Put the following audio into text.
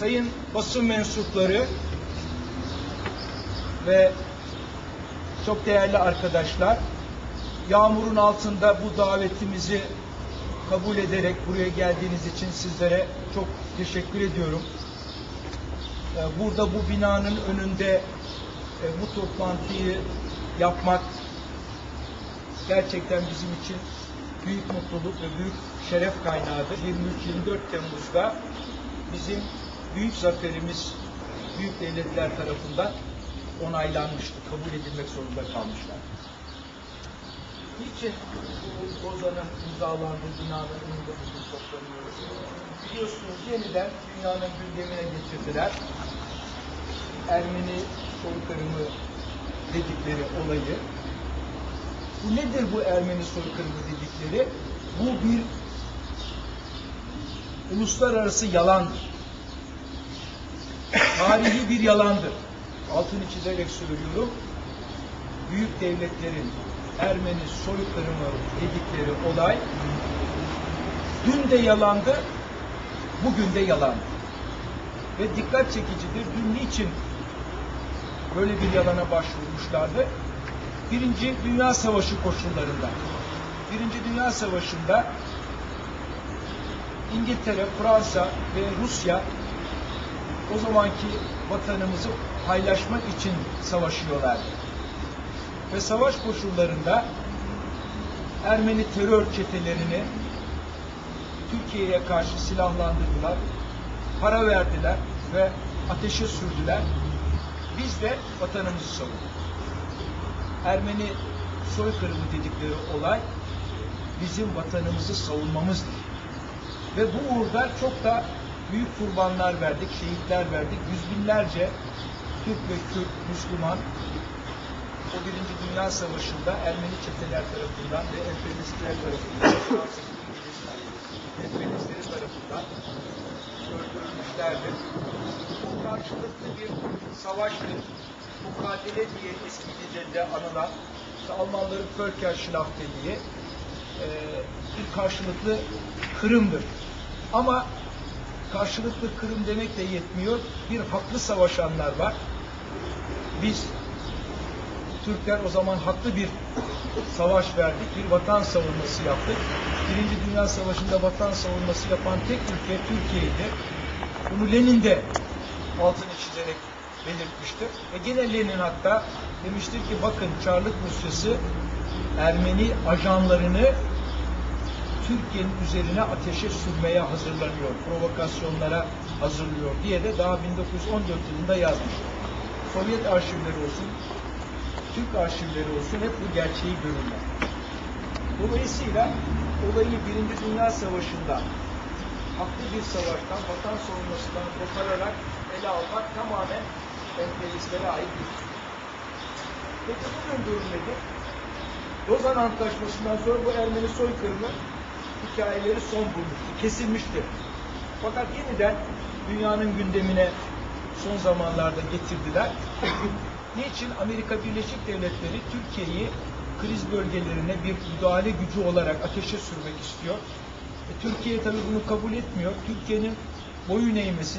sayın basın mensupları ve çok değerli arkadaşlar, yağmurun altında bu davetimizi kabul ederek buraya geldiğiniz için sizlere çok teşekkür ediyorum. Ee, Burada bu binanın önünde e, bu toplantıyı yapmak gerçekten bizim için büyük mutluluk ve büyük şeref kaynağıdır. 23-24 Temmuz'da bizim büyük zaferimiz büyük devletler tarafından onaylanmıştı, kabul edilmek zorunda kalmışlar. Niçin Lozan'ın imzalandığı binanın önünde bugün toplanıyoruz? Biliyorsunuz yeniden dünyanın gündemine getirdiler. Ermeni soykırımı dedikleri olayı. Bu nedir bu Ermeni soykırımı dedikleri? Bu bir uluslararası yalandır. Tarihi bir yalandır. Altını çizerek söylüyorum. Büyük devletlerin Ermeni soykırımı dedikleri olay dün de yalandı, bugün de yalandı. Ve dikkat çekicidir. Dün niçin böyle bir yalana başvurmuşlardı? Birinci Dünya Savaşı koşullarında. Birinci Dünya Savaşı'nda İngiltere, Fransa ve Rusya o zamanki vatanımızı paylaşmak için savaşıyorlardı. Ve savaş koşullarında Ermeni terör çetelerini Türkiye'ye karşı silahlandırdılar, para verdiler ve ateşe sürdüler. Biz de vatanımızı savunduk. Ermeni soykırımı dedikleri olay bizim vatanımızı savunmamızdır. Ve bu uğurda çok da büyük kurbanlar verdik, şehitler verdik. Yüz binlerce Türk ve Kürt, Müslüman o Birinci Dünya Savaşı'nda Ermeni çeteler tarafından ve emperyalistler tarafından, Fransız, emperyalistleri tarafından öldürülmüşlerdir. Bu karşılıklı bir savaştır. Mukadele diye eski dilde anılan, işte Almanların Völkerschlacht diye e, bir karşılıklı kırımdır. Ama karşılıklı kırım demek de yetmiyor. Bir haklı savaşanlar var. Biz Türkler o zaman haklı bir savaş verdik, bir vatan savunması yaptık. Birinci Dünya Savaşı'nda vatan savunması yapan tek ülke Türkiye'ydi. Bunu Lenin de altını çizerek belirtmiştir. Ve gene Lenin hatta demiştir ki bakın Çarlık Rusyası Ermeni ajanlarını Türkiye'nin üzerine ateşe sürmeye hazırlanıyor, provokasyonlara hazırlıyor diye de daha 1914 yılında yazmış. Sovyet arşivleri olsun, Türk arşivleri olsun hep bu gerçeği görürler. Dolayısıyla olayı Birinci Dünya Savaşı'nda haklı bir savaştan, vatan savunmasından kopararak ele almak tamamen emperyalistlere ait bir. Peki bugün durum nedir? Lozan Antlaşması'ndan sonra bu Ermeni soykırımı hikayeleri son bulmuştu, kesilmişti. Fakat yeniden dünyanın gündemine son zamanlarda getirdiler. Niçin Amerika Birleşik Devletleri Türkiye'yi kriz bölgelerine bir müdahale gücü olarak ateşe sürmek istiyor. E, Türkiye tabii bunu kabul etmiyor. Türkiye'nin boyun eğmesi,